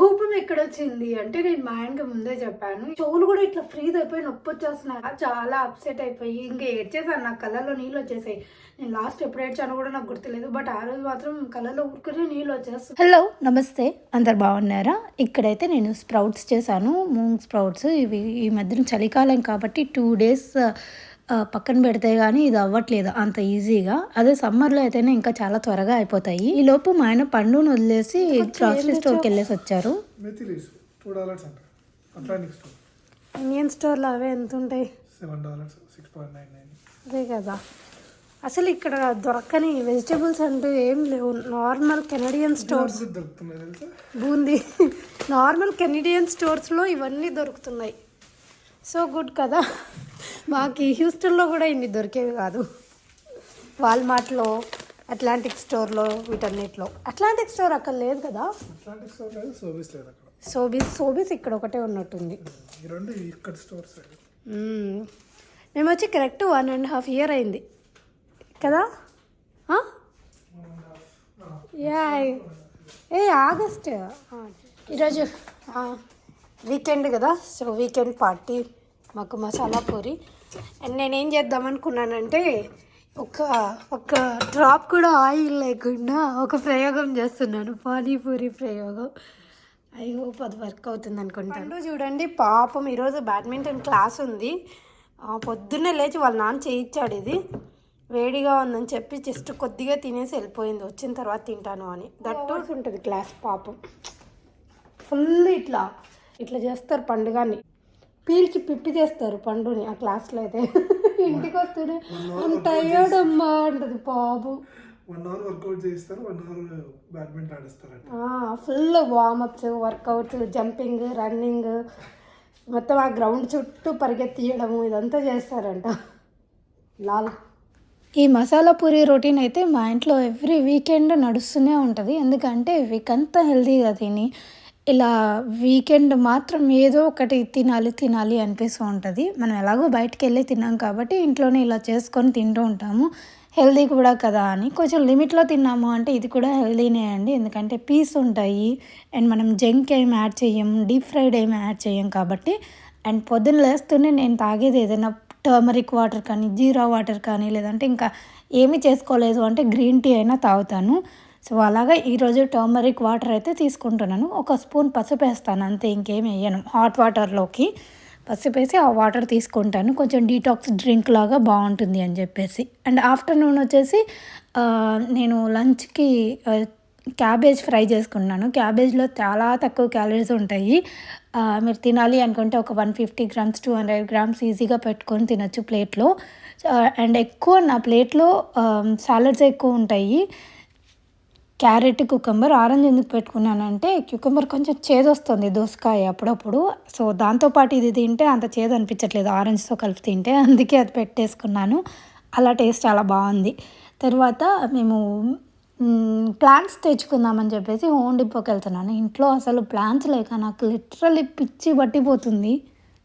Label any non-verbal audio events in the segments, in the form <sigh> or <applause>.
కోపం ఎక్కడొచ్చింది? అంటే నేను మా ఆయనకి ముందే చెప్పాను. చెవులు కూడా ఇట్లా ఫ్రీజ్ అయిపోయి నొప్పి వచ్చేస్తున్నాయి చాలా అప్సెట్ అయిపోయి ఇంకా ఏడ్చేసాను నాకు కళ్ళలో నీళ్ళు వచ్చేసాయి. నేను లాస్ట్ ఎప్పుడు ఏడ్చానో కూడా నాకు గుర్తులేదు. బట్ ఆ రోజు మాత్రం కళ్ళలో ఊరుకునే నీళ్ళు వచ్చేస్తాయి హలో నమస్తే. అందరు బాగున్నారా? ఇక్కడైతే నేను స్ప్రౌట్స్ చేశాను. మూంగ్ స్ప్రౌట్స్ ఇవి ఈ మధ్యన చలికాలం కాబట్టి టూ డేస్ పక్కన పెడితే కానీ ఇది అవ్వట్లేదు అంత ఈజీగా. అదే సమ్మర్లో అయితేనే ఇంకా చాలా త్వరగా అయిపోతాయి. ఈ లోపు మా ఆయన పండును వదిలేసి గ్రాసరీ స్టోర్కి వెళ్ళేసి వచ్చారు. ఇండియన్ స్టోర్లో అవే ఎంత ఉంటాయి? అదే కదా. అసలు ఇక్కడ దొరకని వెజిటేబుల్స్ అంటూ ఏం లేవు. Normal Canadian stores boondi <laughs> normal Canadian స్టోర్స్లో ఇవన్నీ దొరుకుతున్నాయి. సో గుడ్ కదా. మాకు హ్యూస్టన్లో కూడా ఇన్ని దొరికేవి కాదు. వాల్మార్ట్లో అట్లాంటిక్ స్టోర్లో వీటన్నిటిలో. అట్లాంటిక్ స్టోర్ అక్కడ లేదు కదా? అట్లాంటిక్ స్టోర్ లేదు సర్వీస్ లేదు అక్కడ. సోబీస్ సోబీస్ ఇక్కడ ఒకటే ఉన్నట్టుంది. ఈ రెండు ఇక్కడ స్టోర్స్ మ్మ్. వచ్చి correct one and half year అయింది. కదా? యా ఏ ఆగస్ట్. ఈరోజు వీకెండ్ కదా? So weekend party. మాకు మసాలా పూరి అండ్ నేనేం చేద్దాం అనుకున్నానంటే ఒక ఒక డ్రాప్ కూడా ఆయిల్ లేకుండా ఒక ప్రయోగం చేస్తున్నాను. పానీపూరి ప్రయోగం. ఐ హోప్ అది వర్క్ అవుతుంది అనుకుంటాను చూడండి పాపం ఈరోజు బ్యాడ్మింటన్ క్లాస్ ఉంది. పొద్దున్నే లేచి వాళ్ళ నాన్న చేయించాడు ఇది. వేడిగా ఉందని చెప్పి జస్ట్ కొద్దిగా తినేసి వెళ్ళిపోయింది. వచ్చిన తర్వాత తింటాను అని. దట్ ఉంటుంది క్లాస్ పాపం. ఫుల్ ఇట్లా. ఇట్లా చేస్తారు పండుగని. పీల్చి పిప్పి చేస్తారు పండుని ఆ క్లాస్లో అయితే. ఇంటికి వస్తేనే టైర్డ్ అమ్మా అంటది పాపం వన్ అవర్ వర్కౌట్ చేయిస్తారు one hour badminton ఆడిస్తారంట. Full warmups workouts jumping running మొత్తం ఆ గ్రౌండ్ చుట్టూ పరిగెత్తియడము ఇదంతా చేస్తారంట. లాల్. ఈ మసాలా పూరి రొటీన్ అయితే మా ఇంట్లో ఎవ్రీ వీకెండ్ నడుస్తూనే ఉంటుంది. ఎందుకంటే వీక్ అంతా హెల్తీగా తిని ఇలా వీకెండ్ మాత్రం ఏదో ఒకటి తినాలి తినాలి అనిపిస్తూ ఉంటుంది. మనం ఎలాగో బయటికి వెళ్ళి తిన్నాం కాబట్టి ఇంట్లోనే ఇలా చేసుకొని తింటూ ఉంటాము. హెల్దీ కూడా కదా అని. కొంచెం లిమిట్లో తిన్నాము అంటే ఇది కూడా హెల్దీనే అండి. ఎందుకంటే పీస్ ఉంటాయి. అండ్ మనం జంక్ ఏం యాడ్ చేయం డీప్ ఫ్రైడ్ ఏం యాడ్ చేయం కాబట్టి. అండ్ పొద్దున్న లేస్తూనే నేను తాగేది ఏదైనా టర్మరిక్ వాటర్ కానీ జీరా వాటర్ కానీ లేదంటే ఇంకా ఏమీ చేసుకోలేదు అంటే గ్రీన్ టీ అయినా తాగుతాను. సో అలాగా ఈరోజు టర్మరిక్ వాటర్ అయితే తీసుకుంటున్నాను. ఒక స్పూన్ పసుపు వేస్తాను అంతే ఇంకేం వేయను. హాట్ వాటర్లోకి పసుపు వేసి ఆ వాటర్ తీసుకుంటాను. కొంచెం డీటాక్స్ డ్రింక్ లాగా బాగుంటుంది అని చెప్పేసి. అండ్ ఆఫ్టర్నూన్ వచ్చేసి నేను లంచ్కి క్యాబేజ్ ఫ్రై చేసుకున్నాను. క్యాబేజ్లో చాలా తక్కువ క్యాలరీస్ ఉంటాయి. మీరు తినాలి అనుకుంటే ఒక one fifty grams two hundred grams ఈజీగా పెట్టుకొని తినొచ్చు ప్లేట్లో. అండ్ ఎక్కువ నా ప్లేట్లో సాలడ్స్ ఎక్కువ ఉంటాయి. క్యారెట్ కుకుంబర్ ఆరెంజ్ ఎందుకు పెట్టుకున్నానంటే క్యూకంబర్ కొంచెం చేదొస్తుంది దోసకాయ అప్పుడప్పుడు. సో దాంతోపాటు ఇది తింటే అంత చేదు అనిపించట్లేదు. ఆరెంజ్తో కలిపి తింటే అందుకే అది పెట్టేసుకున్నాను. అలా టేస్ట్ చాలా బాగుంది. తర్వాత మేము ప్లాంట్స్ తెచ్చుకుందామని చెప్పేసి హోమ్ డిపోకి వెళ్తున్నాను. ఇంట్లో అసలు ప్లాంట్స్ లేక నాకు లిటరలీ పిచ్చి పట్టిపోతుంది.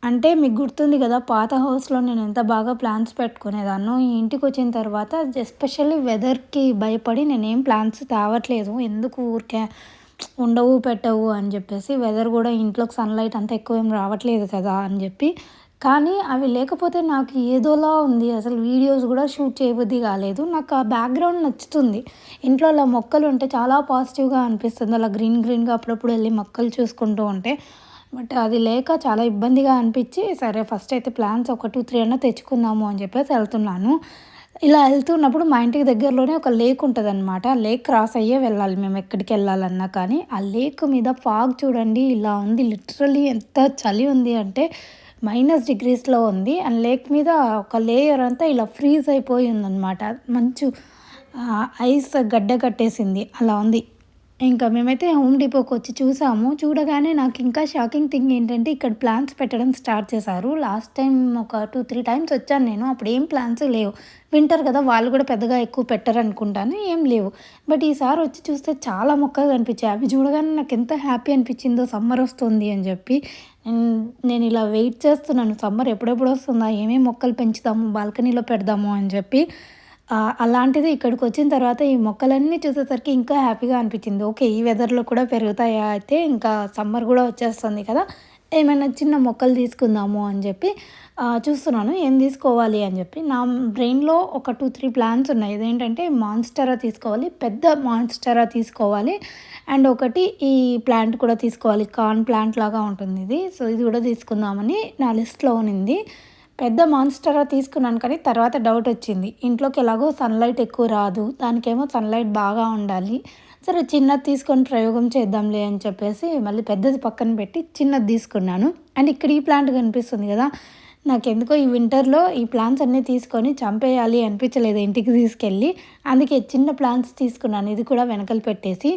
అంటే మీకు గుర్తుంది కదా పాత హౌస్లో నేను ఎంత బాగా ప్లాన్స్ పెట్టుకునేదాన్నో ఈ ఇంటికి వచ్చిన తర్వాత ఎస్పెషల్లీ వెదర్కి భయపడి నేనేం ప్లాన్స్ తేవట్లేదు. ఎందుకు ఊరికే ఉండవు పెట్టవు అని చెప్పేసి వెదర్ కూడా ఇంట్లోకి సన్లైట్ అంత ఎక్కువ ఏం రావట్లేదు కదా అని చెప్పి. కానీ అవి లేకపోతే నాకు ఏదోలా ఉంది. అసలు వీడియోస్ కూడా షూట్ చేయబుద్ధి కాలేదు. నాకు ఆ బ్యాక్గ్రౌండ్ నచ్చుతుంది. ఇంట్లో అలా మొక్కలు ఉంటే చాలా పాజిటివ్గా అనిపిస్తుంది. అలా గ్రీన్ గ్రీన్గా అప్పుడప్పుడు వెళ్ళి మొక్కలు చూసుకుంటూ ఉంటే బట్ అది లేక చాలా ఇబ్బందిగా అనిపించి సరే ఫస్ట్ అయితే ప్లాన్స్ ఒక టూ త్రీ అన్న తెచ్చుకుందాము అని చెప్పేసి వెళ్తున్నాను. ఇలా వెళ్తున్నప్పుడు మా ఇంటికి దగ్గరలోనే ఒక లేక్ ఉంటుంది అనమాట లేక్ క్రాస్ అయ్యే వెళ్ళాలి మేము ఎక్కడికి వెళ్ళాలన్నా కానీ. ఆ లేక్ మీద ఫాగ్ చూడండి ఇలా ఉంది. లిటరలీ ఎంత చలి ఉంది అంటే మైనస్ డిగ్రీస్లో ఉంది. అండ్ లేక్ మీద ఒక లేయర్ అంతా ఇలా ఫ్రీజ్ అయిపోయి ఉందన్నమాట. మంచు ఐస్ గడ్డ కట్టేసింది. అలా ఉంది. ఇంకా మేమైతే హోమ్ డిపోకి వచ్చి చూసాము. చూడగానే నాకు ఇంకా షాకింగ్ థింగ్ ఏంటంటే ఇక్కడ ప్లాన్స్ పెట్టడం స్టార్ట్ చేశారు. లాస్ట్ టైం ఒక టూ త్రీ టైమ్స్ వచ్చాను నేను. అప్పుడు ఏం ప్లాన్స్ లేవు. వింటర్ కదా వాళ్ళు కూడా పెద్దగా ఎక్కువ పెట్టరు అనుకుంటాను. ఏం లేవు. బట్ ఈసారి వచ్చి చూస్తే చాలా మొక్కలు కనిపించాయి. అవి చూడగానే నాకు ఎంత హ్యాపీ అనిపించిందో సమ్మర్ వస్తుంది అని చెప్పి నేను- ఇలా వెయిట్ చేస్తున్నాను. సమ్మర్ ఎప్పుడెప్పుడు వస్తుందా? ఏమేమి మొక్కలు పెంచుదాము? బాల్కనీలో పెడదాము అని చెప్పి అలాంటిది ఇక్కడికి వచ్చిన తర్వాత ఈ మొక్కలన్నీ చూసేసరికి ఇంకా హ్యాపీగా అనిపించింది. ఓకే ఈ వెదర్లో కూడా పెరుగుతాయా అయితే ఇంకా సమ్మర్ కూడా వచ్చేస్తుంది కదా ఏమైనా చిన్న మొక్కలు తీసుకుందాము అని చెప్పి చూస్తున్నాను. ఏం తీసుకోవాలి అని చెప్పి నా బ్రెయిన్లో ఒక టూ త్రీ ప్లాన్స్ ఉన్నాయి. ఇదేంటంటే మాన్స్టరా తీసుకోవాలి పెద్ద మాన్స్టరా తీసుకోవాలి అండ్ ఒకటి ఈ ప్లాంట్ కూడా తీసుకోవాలి. కార్న్ ప్లాంట్ లాగా ఉంటుంది ఇది. సో ఇది కూడా తీసుకుందామని నా లిస్ట్లో ఉన్నింది. పెద్ద మాన్స్టరా తీసుకున్నాను కానీ తర్వాత డౌట్ వచ్చింది. ఇంట్లోకి ఎలాగో సన్లైట్ ఎక్కువ రాదు. దానికేమో సన్లైట్ బాగా ఉండాలి. సరే చిన్నది తీసుకొని ప్రయోగం చేద్దాంలే అని చెప్పేసి మళ్ళీ పెద్దది పక్కన పెట్టి చిన్నది తీసుకున్నాను. అండ్ ఇక్కడ ఈ ప్లాంట్ కనిపిస్తుంది కదా నాకెందుకో ఈ వింటర్లో ఈ ప్లాంట్స్ అన్నీ తీసుకొని చంపేయాలి అనిపించలేదు ఇంటికి తీసుకెళ్ళి. అందుకే చిన్న ప్లాంట్స్ తీసుకున్నాను. ఇది కూడా వెనకలు పెట్టేసి.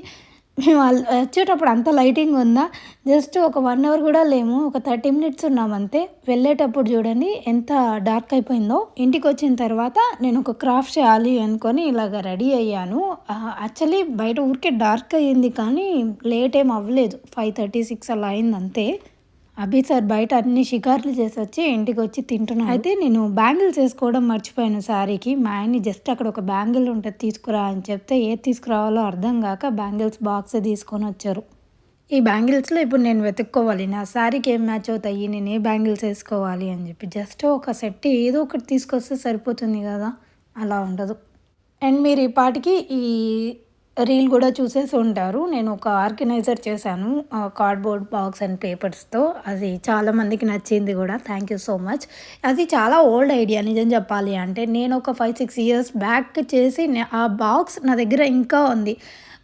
మేము అల్- వచ్చేటప్పుడు అంత లైటింగ్ ఉందా? జస్ట్ ఒక వన్ అవర్ కూడా లేము. ఒక థర్టీ మినిట్స్ ఉన్నాం అంతే. వెళ్ళేటప్పుడు చూడండి ఎంత డార్క్ అయిపోయిందో. ఇంటికి వచ్చిన తర్వాత నేను ఒక క్రాఫ్ట్ చేయాలి అనుకొని ఇలాగ రెడీ అయ్యాను. యాక్చువల్లీ బయట ఊరికే డార్క్ అయ్యింది కానీ లేట్ ఏం అవ్వలేదు. ఫైవ్ థర్టీ సిక్స్ అలా అయింది అంతే. అభి సార్ బయట అన్ని షికార్లు చేసి వచ్చి ఇంటికి వచ్చి తింటున్నాను అయితే నేను బ్యాంగిల్స్ వేసుకోవడం మర్చిపోయాను శారీకి మా ఆయన్ని జస్ట్ అక్కడ ఒక బ్యాంగిల్ ఉంటుంది తీసుకురా అని చెప్తే ఏది తీసుకురావాలో అర్థం కాక బ్యాంగిల్స్ బాక్స్ తీసుకొని వచ్చారు. ఈ బ్యాంగిల్స్లో ఇప్పుడు నేను వెతుక్కోవాలి. నా శారీకి ఏం మ్యాచ్ అవుతాయి? నేను ఏ బ్యాంగిల్స్ వేసుకోవాలి అని చెప్పి జస్ట్ ఒక సెట్ ఏదో ఒకటి తీసుకొస్తే సరిపోతుంది కదా? అలా ఉండదు. అండ్ మీరు ఈ పాటికి ఈ రీల్ కూడా చూసేసి ఉంటారు. నేను ఒక ఆర్గనైజర్ చేశాను కార్డ్బోర్డ్ బాక్స్ అండ్ పేపర్స్తో. అది చాలా మందికి నచ్చింది కూడా. Thank you so much. అది చాలా ఓల్డ్ ఐడియా నిజం చెప్పాలి అంటే. నేను ఒక ఫైవ్ సిక్స్ ఇయర్స్ బ్యాక్ చేసి ఆ బాక్స్ నా దగ్గర ఇంకా ఉంది.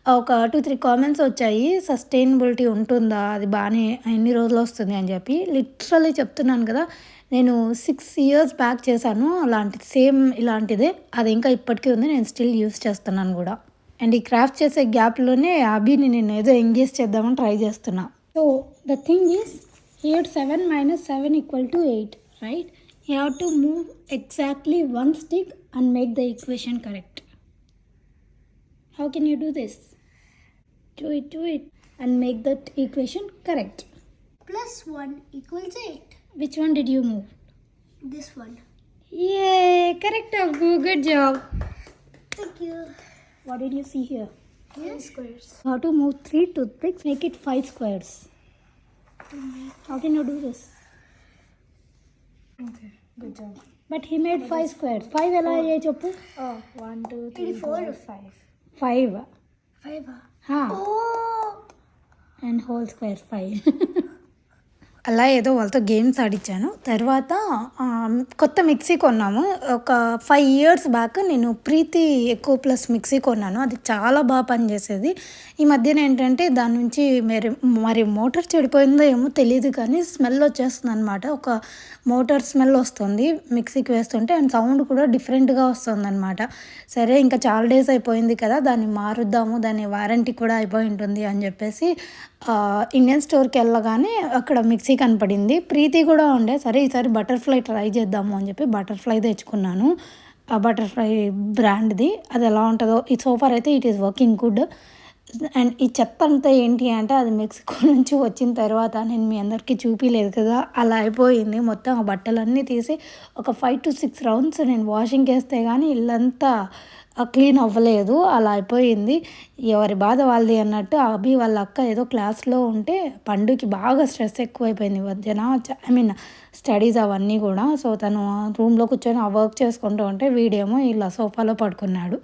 ఒక టూ త్రీ కామెంట్స్ వచ్చాయి. సస్టైనబిలిటీ ఉంటుందా? అది బాగానే ఎన్ని రోజులు వస్తుంది అని చెప్పి. లిటరలీ చెప్తున్నాను కదా నేను సిక్స్ ఇయర్స్ బ్యాక్ చేశాను. అలాంటి సేమ్ ఇలాంటిదే. అది ఇంకా ఇప్పటికీ ఉంది. నేను స్టిల్ యూస్ చేస్తున్నాను కూడా. అండ్ ఈ క్రాఫ్ట్ చేసే గ్యాప్లోనే అభిని నేను ఏదో ఎంగేజ్ చేద్దామని ట్రై చేస్తున్నా so the thing is eight seven minus seven equal to eight right you have to move exactly one stick and make the equation correct how can you do this do it do it and make that equation correct plus 1 equals 8. which one did you move This one. yay correct Abu. good job Thank you. what did you see here Yes. Squares. how to move three toothpicks make it five squares how can you do this okay good job but he made five squares five ఎలా అయ్యాయి చెప్పు one two three 84. Four five five Five. huh Oh. and whole square five <laughs> అలా ఏదో వాళ్ళతో games ఆడించాను తర్వాత కొత్త mixie కొన్నాము. ఒక ఫైవ్ ఇయర్స్ బ్యాక్ నేను ప్రీతి ఎక్కువ ప్లస్ మిక్సీ కొన్నాను. అది చాలా బాగా పనిచేసేది. ఈ మధ్యన ఏంటంటే దాని నుంచి మరి మరి మోటార్ చెడిపోయిందో ఏమో తెలియదు కానీ స్మెల్ వచ్చేస్తుంది అనమాట ఒక మోటార్ స్మెల్ వస్తుంది మిక్సీకి వేస్తుంటే అండ్ సౌండ్ కూడా డిఫరెంట్గా వస్తుంది అనమాట సరే ఇంకా చాలా డేస్ అయిపోయింది కదా దాన్ని మారుద్దాము దాని వారంటీ కూడా అయిపోయి ఉంటుంది అని చెప్పేసి ఇండియన్ స్టోర్కి వెళ్ళగానే అక్కడ మిక్సీ కనపడింది. ప్రీతి కూడా ఉండే సరే ఈసారి బటర్ఫ్లై ట్రై చేద్దాము అని చెప్పి బటర్ఫ్లై తెచ్చుకున్నాను. ఆ బటర్ఫ్లై బ్రాండ్ది అది ఎలా ఉంటుందో ఈ సోఫార్ అయితే it is working good and ఈ చెత్త అంతా ఏంటి అంటే అది మెక్సికో నుంచి వచ్చిన తర్వాత నేను మీ అందరికీ చూపించలేదు కదా అలా అయిపోయింది. మొత్తం ఆ బట్టలన్నీ తీసి ఒక ఫైవ్ టు సిక్స్ రౌండ్స్ నేను వాషింగ్ చేస్తే కానీ ఇల్లంతా క్లీన్ అవ్వలేదు అలా అయిపోయింది. ఎవరి బాధ వాళ్ళది అన్నట్టు అభి వాళ్ళ అక్క ఏదో క్లాస్లో ఉంటే పండుకి బాగా స్ట్రెస్ ఎక్కువైపోయింది ఈ మధ్యన. ఐ మీన్ స్టడీస్ అవన్నీ కూడా. సో తను రూమ్లో కూర్చొని ఆ వర్క్ చేసుకుంటూ ఉంటే వీడేమో ఇలా సోఫాలో పడుకున్నాడు.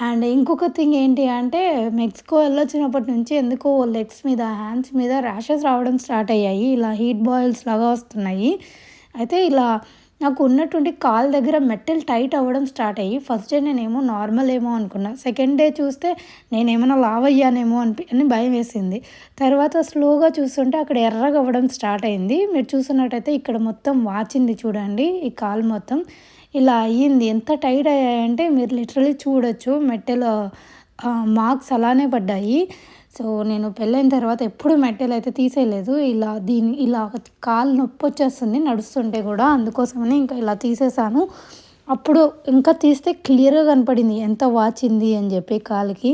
అండ్ ఇంకొక థింగ్ ఏంటి అంటే మెక్సికో వెళ్ళొచ్చినప్పటి నుంచి ఎందుకో లెగ్స్ మీద హ్యాండ్స్ మీద ర్యాషెస్ రావడం స్టార్ట్ అయ్యాయి. ఇలా హీట్ బాయిల్స్ లాగా వస్తున్నాయి. అయితే ఇలా నాకు ఉన్నటువంటి కాల్ దగ్గర మెటల్ టైట్ అవ్వడం స్టార్ట్ అయ్యి ఫస్ట్ డే నేనేమో నార్మల్ ఏమో అనుకున్నా. సెకండ్ డే చూస్తే నేనేమైనా లావ్ అయ్యానేమో అనిపి అని భయం వేసింది. తర్వాత స్లోగా చూస్తుంటే అక్కడ ఎర్రగా అవ్వడం స్టార్ట్ అయింది. మీరు చూసినట్టయితే ఇక్కడ మొత్తం వాచింది చూడండి ఈ కాల్ మొత్తం. ఇలా అయ్యింది. ఎంత టైట్ అయ్యాయంటే మీరు లిటరలీ చూడొచ్చు. మెట్టెల మార్క్స్ అలానే పడ్డాయి. సో నేను పెళ్ళైన తర్వాత ఎప్పుడు మెట్టెలు అయితే తీసేయలేదు. ఇలా దీని ఇలా కాలు నొప్పి వచ్చేస్తుంది నడుస్తుంటే కూడా. అందుకోసమని ఇంకా ఇలా తీసేసాను. అప్పుడు ఇంకా తీస్తే క్లియర్గా కనపడింది. ఎంత వాచింది అని చెప్పి కాలుకి.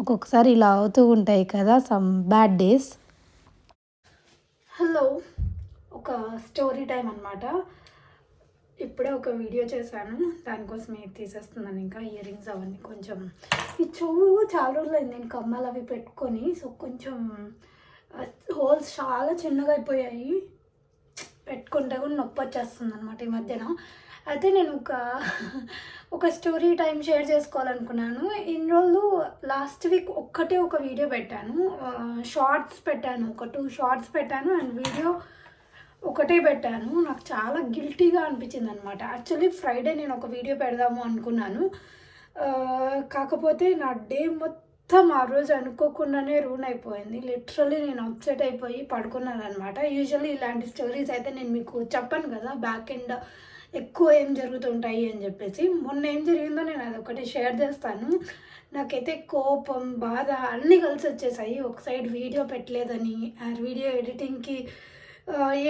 ఒక్కొక్కసారి ఇలా అవుతూ ఉంటాయి కదా సమ్ బ్యాడ్ డేస్. హలో ఒక స్టోరీ టైం అనమాట ఇప్పుడే ఒక వీడియో చేశాను. దానికోసం ఏది తీసేస్తున్నాను ఇంకా. ఇయర్ రింగ్స్ అవన్నీ కొంచెం ఈ చెవు చాలా రోజులైంది. నేను కమ్మలు అవి పెట్టుకొని సో కొంచెం హోల్స్ చాలా చిన్నగా అయిపోయాయి. పెట్టుకుంటే కూడా నొప్పి వచ్చేస్తుంది అనమాట ఈ మధ్యన. అయితే నేను ఒక ఒక స్టోరీ టైం షేర్ చేసుకోవాలనుకున్నాను. ఇన్ని రోజులు లాస్ట్ వీక్ ఒక్కటే ఒక వీడియో పెట్టాను. షార్ట్స్ పెట్టాను. ఒక టూ షార్ట్స్ పెట్టాను. అండ్ వీడియో ఒకటే పెట్టాను. నాకు చాలా గిల్టీగా అనిపించింది అనమాట యాక్చువల్లీ ఫ్రైడే నేను ఒక వీడియో పెడదాము అనుకున్నాను. కాకపోతే నా డే మొత్తం ఆ రోజు అనుకోకుండానే రూన్ అయిపోయింది. లిటరలీ నేను అప్సెట్ అయిపోయి పడుకున్నాను అనమాట యూజువల్లీ ఇలాంటి స్టోరీస్ అయితే నేను మీకు చెప్పను కదా బ్యాక్ ఎండ్ ఎక్కువ ఏం జరుగుతుంటాయి అని చెప్పేసి. మొన్న ఏం జరిగిందో నేను అదొకటి షేర్ చేస్తాను. నాకైతే కోపం బాధ అన్నీ కలిసి వచ్చేసాయి ఒక సైడ్ వీడియో పెట్టలేదని ఆ వీడియో ఎడిటింగ్కి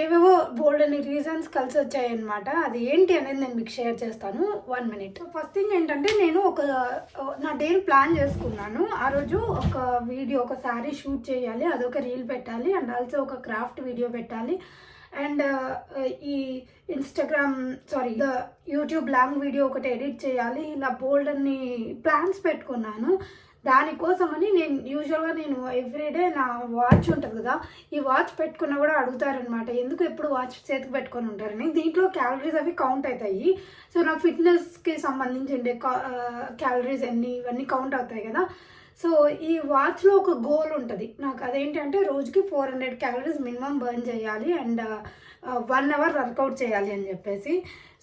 ఏవేవో బోల్డ్ అని రీజన్స్ కలిసి వచ్చాయన్నమాట. అది ఏంటి అనేది నేను మీకు షేర్ చేస్తాను. వన్ మినిట్ ఫస్ట్ థింగ్ ఏంటంటే నేను ఒక నా డే ప్లాన్ చేసుకున్నాను. ఆ రోజు ఒక వీడియో ఒక శారీ షూట్ చేయాలి అదొక రీల్ పెట్టాలి అండ్ ఆల్సో ఒక క్రాఫ్ట్ వీడియో పెట్టాలి. అండ్ ఈ Instagram sorry the YouTube long video ఒకటి ఎడిట్ చేయాలి. ఇలా బోల్డ్ అన్ని ప్లాన్స్ పెట్టుకున్నాను. దానికోసమని నేను యూజువల్గా నేను ఎవ్రీడే నా వాచ్ ఉంటుంది కదా ఈ వాచ్ పెట్టుకున్న కూడా అడుగుతారనమాట ఎందుకు ఎప్పుడు వాచ్ చేతికి పెట్టుకొని ఉంటారని దీంట్లో క్యాలరీస్ అవి కౌంట్ అవుతాయి. సో నా ఫిట్నెస్కి సంబంధించి క్యాలరీస్ అన్ని ఇవన్నీ కౌంట్ అవుతాయి కదా. సో ఈ వాచ్లో ఒక గోల్ ఉంటుంది. నాకు అదేంటంటే రోజుకి four hundred calories minimum burn చేయాలి. అండ్ వన్ అవర్ వర్కౌట్ చేయాలి అని చెప్పేసి.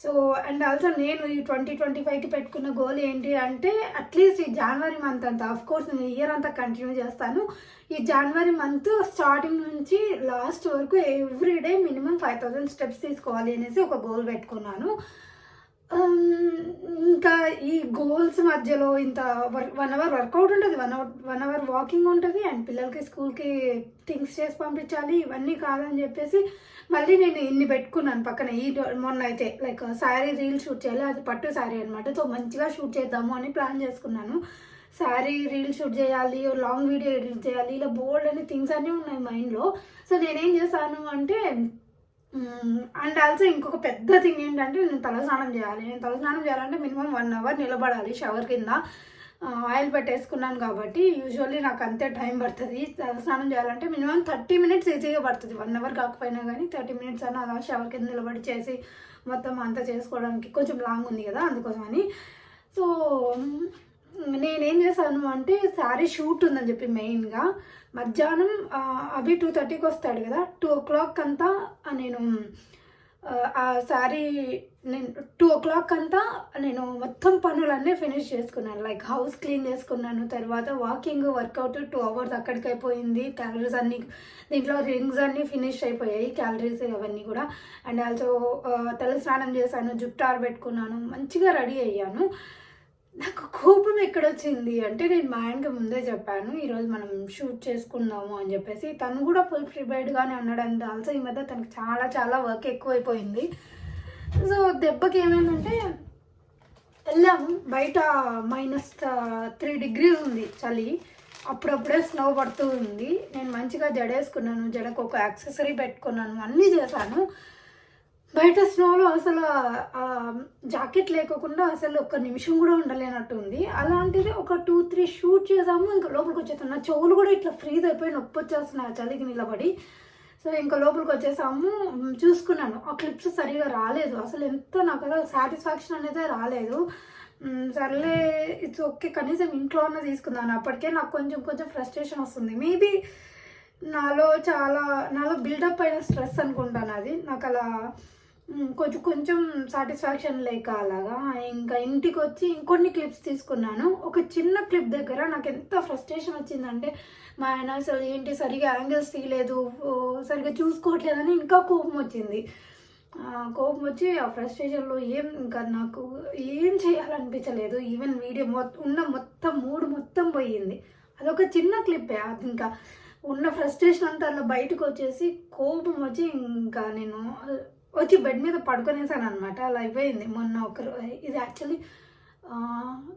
సో అండ్ ఆల్సో నేను ఈ ట్వంటీ ట్వంటీ ఫైవ్కి పెట్టుకున్న గోల్ ఏంటి అంటే అట్లీస్ట్ ఈ జనవరి మంత్ అంతా ఆఫ్ కోర్స్ నేను ఇయర్ అంతా కంటిన్యూ చేస్తాను. ఈ జనవరి మంత్ స్టార్టింగ్ నుంచి లాస్ట్ వరకు every day minimum five thousand steps తీసుకోవాలి అనేసి ఒక గోల్ పెట్టుకున్నాను. ఇంకా ఈ గోల్స్ మధ్యలో ఇంత వన్ అవర్ వర్కౌట్ ఉంటుంది one hour one hour walking ఉంటుంది అండ్ పిల్లలకి స్కూల్కి థింగ్స్ చేసి పంపించాలి ఇవన్నీ కాదని చెప్పేసి మళ్ళీ నేను ఇన్ని పెట్టుకున్నాను పక్కన. ఈ మొన్న అయితే లైక్ శారీ రీల్ షూట్ చేయాలి అది పట్టు శారీ అనమాట సో మంచిగా షూట్ చేద్దాము అని ప్లాన్ చేసుకున్నాను. శారీ రీల్ షూట్ చేయాలి లాంగ్ వీడియో ఎడిట్ చేయాలి ఇలా బోల్డ్ అనే థింగ్స్ అన్నీ ఉన్నాయి మైండ్లో సో నేనేం చేశాను అంటే అండ్ ఆల్సో ఇంకొక పెద్ద థింగ్ ఏంటంటే నేను తలస్నానం చేయాలి. నేను తలస్నానం చేయాలంటే మినిమం వన్ అవర్ నిలబడాలి షవర్ కింద. ఆయిల్ పెట్టేసుకున్నాను కాబట్టి యూజువల్లీ నాకు అంతే టైం పడుతుంది. తలస్నానం చేయాలంటే మినిమం థర్టీ మినిట్స్ ఈజీగా పడుతుంది. వన్ అవర్ కాకపోయినా కానీ థర్టీ మినిట్స్ అన్న అలా షవర్ కింద నిలబడి చేసి మొత్తం అంతా చేసుకోవడానికి కొంచెం లాంగ్ ఉంది కదా అందుకోసమని. సో నేనేం చేశాను అంటే శారీ షూట్ ఉందని చెప్పి మెయిన్గా మధ్యాహ్నం అభి టూ థర్టీకి వస్తాడు కదా. టూ ఓ క్లాక్ అంతా నేను ఆ, ఆ శారీ నేను టూ ఓ క్లాక్ అంతా నేను మొత్తం పనులన్నీ ఫినిష్ చేసుకున్నాను. లైక్ హౌస్ క్లీన్ చేసుకున్నాను. తర్వాత వాకింగ్ వర్కౌట్ టూ అవర్స్ అక్కడికి అయిపోయింది. క్యాలరీస్ అన్నీ దీంట్లో రింగ్స్ అన్నీ ఫినిష్ అయిపోయాయి. క్యాలరీస్ అవన్నీ కూడా. అండ్ ఆల్సో తల స్నానం చేశాను జుట్టు ఆరబెట్టుకున్నాను. మంచిగా రెడీ అయ్యాను. నాకు కోపం ఎక్కడొచ్చింది అంటే నేను మా ఆయనకి ముందే చెప్పాను ఈరోజు మనం షూట్ చేసుకుందాము అని చెప్పేసి. తను కూడా ఫుల్ ప్రిపేర్డ్గానే ఉన్నాడు అండ్ ఆల్సో ఈ మధ్య తనకు చాలా చాలా వర్క్ ఎక్కువైపోయింది. సో దెబ్బకి ఏమైందంటే వెళ్ళాము. బయట మైనస్ త్రీ డిగ్రీస్ ఉంది చలి. అప్పుడప్పుడే స్నో పడుతూ ఉంది. నేను మంచిగా జడేసుకున్నాను జడకు ఒక యాక్సెసరీ పెట్టుకున్నాను అన్నీ చేశాను. బయట స్నోలో అసలు జాకెట్ లేకోకుండా అసలు ఒక్క నిమిషం కూడా ఉండలేనట్టు ఉంది. అలాంటిది ఒక టూ త్రీ షూట్ చేసాము. ఇంకా లోపలికి వచ్చేసాను నా చెవులు కూడా ఇట్లా ఫ్రీజ్ అయిపోయి నొప్పి వచ్చేస్తున్నాయి చలికి నిలబడి. సో ఇంకా లోపలికి వచ్చేసాము. చూసుకున్నాను. ఆ క్లిప్స్ సరిగా రాలేదు. అసలు ఎంత నాకు అసలు సాటిస్ఫాక్షన్ అనేది రాలేదు. సర్లే ఇట్స్ ఓకే కనీసం ఇంట్లో ఉన్న తీసుకున్నాను అప్పటికే నాకు కొంచెం కొంచెం ఫ్రస్ట్రేషన్ వస్తుంది. మేబీ నాలో చాలా నాలో బిల్డప్ అయిన స్ట్రెస్ అనుకుంటాను అది. నాకు అలా కొంచెం కొంచెం సాటిస్ఫాక్షన్ లేక అలాగా ఇంకా ఇంటికి వచ్చి ఇంకొన్ని క్లిప్స్ తీసుకున్నాను. ఒక చిన్న క్లిప్ దగ్గర నాకు ఎంత ఫ్రస్ట్రేషన్ వచ్చిందంటే మా ఆయన అసలు ఏంటి సరిగా యాంగిల్స్ తీయలేదు సరిగా చూసుకోవట్లేదని ఇంకా కోపం వచ్చింది. కోపం వచ్చి ఆ ఫ్రస్ట్రేషన్లో ఏం ఇంకా నాకు ఏం చేయాలనిపించలేదు. ఈవెన్ వీడియో మొత్తం ఉన్న మొత్తం మూడు మొత్తం పోయింది. అదొక చిన్న క్లిప్పే అది ఇంకా ఉన్న ఫ్రస్ట్రేషన్ అంతా అలా బయటకు వచ్చేసి కోపం వచ్చి ఇంకా నేను వచ్చి బెడ్ మీద పడుకునేసాను అనమాట అలా అయిపోయింది. మొన్న ఒకరు ఇది యాక్చువల్లీ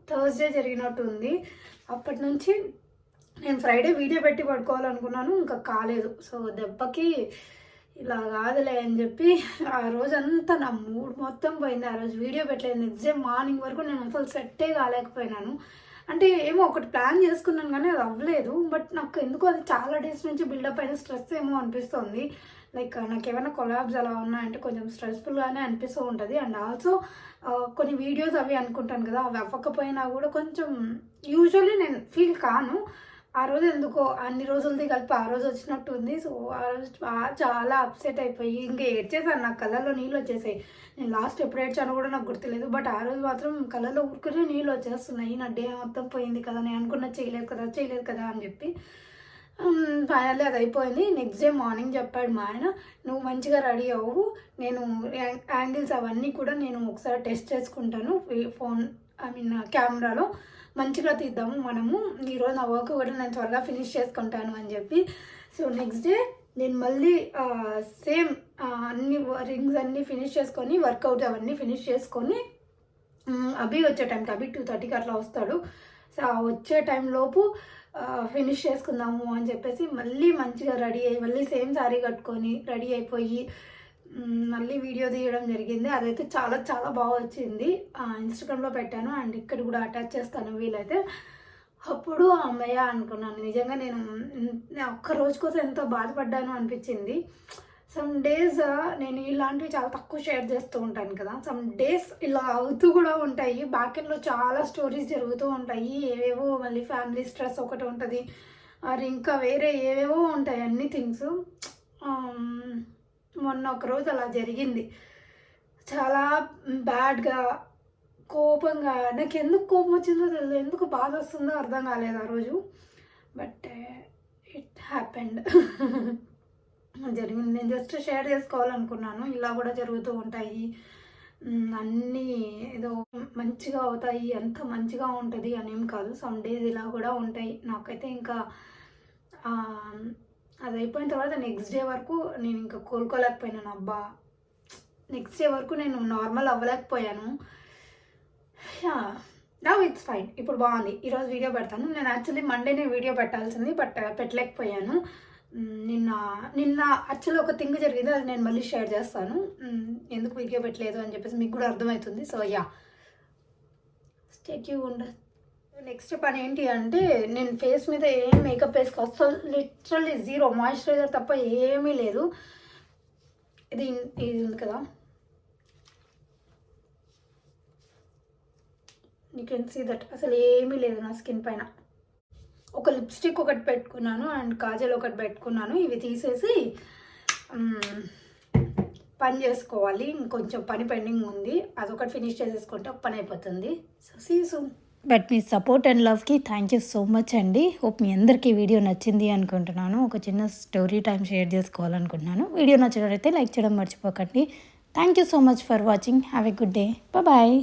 థర్స్డే జరిగినట్టు ఉంది. అప్పటి నుంచి నేను ఫ్రైడే వీడియో పెట్టి పడుకోవాలనుకున్నాను. ఇంకా కాలేదు. సో దెబ్బకి ఇలా కాదులే అని చెప్పి ఆ రోజంతా నా మూడ్ మొత్తం పోయింది. ఆ రోజు వీడియో పెట్టలేదు. నెక్స్ట్ డే మార్నింగ్ వరకు నేను అసలు సెట్టే కాలేకపోయినాను. అంటే ఏమో ఒకటి ప్లాన్ చేసుకున్నాను కానీ అది అవ్వలేదు. బట్ నాకు ఎందుకో అది చాలా డేస్ నుంచి బిల్డప్ అయిన స్ట్రెస్ ఏమో అనిపిస్తుంది. లైక్ నాకు ఏమైనా కొలాబ్స్ అలా ఉన్నాయంటే కొంచెం స్ట్రెస్ఫుల్గానే అనిపిస్తూ ఉంటుంది. అండ్ ఆల్సో కొన్ని వీడియోస్ అవి అనుకుంటాను కదా అవి అవ్వకపోయినా కూడా కొంచెం యూజువల్లీ నేను ఫీల్ కాను. ఆ రోజు ఎందుకో అన్ని రోజులది కలిపి ఆ రోజు వచ్చినట్టు ఉంది. సో ఆ రోజు చాలా అప్సెట్ అయిపోయి ఇంకా ఏడ్చేసాను. నాకు కళ్ళల్లో నీళ్ళు వచ్చేసాయి. నేను లాస్ట్ ఎప్పుడు ఏడ్చానో కూడా నాకు గుర్తులేదు. బట్ ఆ రోజు మాత్రం కళ్ళల్లో ఊరుకునే నీళ్ళు వచ్చేస్తున్నాయి. నా డే మొత్తం పోయింది కదా నేను అనుకున్న చేయలేదు కదా చేయలేదు కదా అని చెప్పి. ఫైనల్లీ అది అయిపోయింది. నెక్స్ట్ డే మార్నింగ్ చెప్పాడు మా ఆయన నువ్వు మంచిగా రెడీ అవ్వు. నేను యాంగిల్స్ అవన్నీ కూడా నేను ఒకసారి టెస్ట్ చేసుకుంటాను. ఫోన్ ఐ మీన్ కెమెరాలో మంచిగా తీద్దాము మనము. ఈరోజు నా వర్క్ కూడా నేను త్వరగా ఫినిష్ చేసుకుంటాను అని చెప్పి. సో నెక్స్ట్ డే నేను మళ్ళీ సేమ్ అన్ని రింగ్స్ అన్నీ ఫినిష్ చేసుకొని వర్కౌట్ అవన్నీ ఫినిష్ చేసుకొని అభి వచ్చే టైంకి అభి టూ థర్టీకి అట్లా వస్తాడు. వచ్చే టైం లోపు ఫినిష్ చేసుకుందాము అని చెప్పేసి మళ్ళీ మంచిగా రెడీ అయ్యి మళ్ళీ సేమ్ శారీ కట్టుకొని రెడీ అయిపోయి మళ్ళీ వీడియో తీయడం జరిగింది. అదైతే చాలా చాలా బాగా వచ్చింది. ఇన్స్టాగ్రామ్లో పెట్టాను అండ్ ఇక్కడ కూడా అటాచ్ చేస్తాను వీలైతే. అప్పుడు అమ్మయ్య అనుకున్నాను నిజంగా నేను నేను ఒక్క రోజు కోసం ఎంతో బాధపడ్డాను అనిపించింది. సమ్ డేస్ uh, నేను ఇలాంటివి చాలా తక్కువ షేర్ చేస్తూ ఉంటాను కదా. సమ్ డేస్ ఇలా అవుతూ కూడా ఉంటాయి. బ్యాకెండ్లో చాలా స్టోరీస్ జరుగుతూ ఉంటాయి. ఏవేవో మళ్ళీ ఫ్యామిలీ స్ట్రెస్ ఒకటి ఉంటుంది. మరి ఇంకా వేరే ఏవేవో ఉంటాయి అన్ని థింగ్స్ um, మొన్న ఒక రోజు అలా జరిగింది. చాలా బ్యాడ్గా కోపంగా నాకు ఎందుకు కోపం వచ్చిందో తెలియదు ఎందుకు బాధ వస్తుందో అర్థం కాలేదు ఆ రోజు. బట్ ఇట్ హ్యాపెండ్ జరిగింది. నేను జస్ట్ షేర్ చేసుకోవాలనుకున్నాను. ఇలా కూడా జరుగుతూ ఉంటాయి. అన్నీ ఏదో మంచిగా అవుతాయి. అంత మంచిగా ఉంటుంది అనేం కాదు. సమ్ డేస్ ఇలా కూడా ఉంటాయి. నాకైతే ఇంకా అది అయిపోయిన తర్వాత నెక్స్ట్ డే వరకు నేను ఇంకా కోలుకోలేకపోయినాను. అబ్బా! నెక్స్ట్ డే వరకు నేను నార్మల్ అవ్వలేకపోయాను. యా నవ్ ఇట్స్ ఫైన్ ఇప్పుడు బాగుంది. ఈరోజు వీడియో పెడతాను. నేను యాక్చువల్లీ మండేనే వీడియో పెట్టాల్సింది బట్ పెట్టలేకపోయాను. నిన్న నిన్న యాక్చువల్లీ ఒక థింగ్ జరిగింది అది నేను మళ్ళీ షేర్ చేస్తాను. ఎందుకు వీడియో పెట్టలేదు అని చెప్పేసి మీకు కూడా అర్థమవుతుంది. సో యా స్టేట్యూ ఉండ నెక్స్ట్ పని ఏంటి అంటే నేను ఫేస్ మీద ఏం మేకప్ వేసుకో అసలు లిటరల్లీ జీరో మాయిశ్చరైజర్ తప్ప ఏమీ లేదు. ఇది ఇది ఉంది కదా. యూ కెన్ సీ దట్ అసలు ఏమీ లేదు నా స్కిన్ పైన. ఒక లిప్స్టిక్ ఒకటి పెట్టుకున్నాను అండ్ కాజల్ ఒకటి పెట్టుకున్నాను. ఇవి తీసేసి పని చేసుకోవాలి. ఇంకొంచెం పని పెండింగ్ ఉంది. అదొకటి ఫినిష్ చేసేసుకుంటే ఒక పని అయిపోతుంది. సో సీ సూన్ బట్ మీ సపోర్ట్ అండ్ లవ్కి థ్యాంక్ యూ సో మచ్ అండి. హోప్ మీ అందరికీ వీడియో నచ్చింది అనుకుంటున్నాను. ఒక చిన్న స్టోరీ టైం షేర్ చేసుకోవాలనుకుంటున్నాను. వీడియో నచ్చినట్లయితే లైక్ చేయడం మర్చిపోకండి. Thank you so much for watching have a good day bye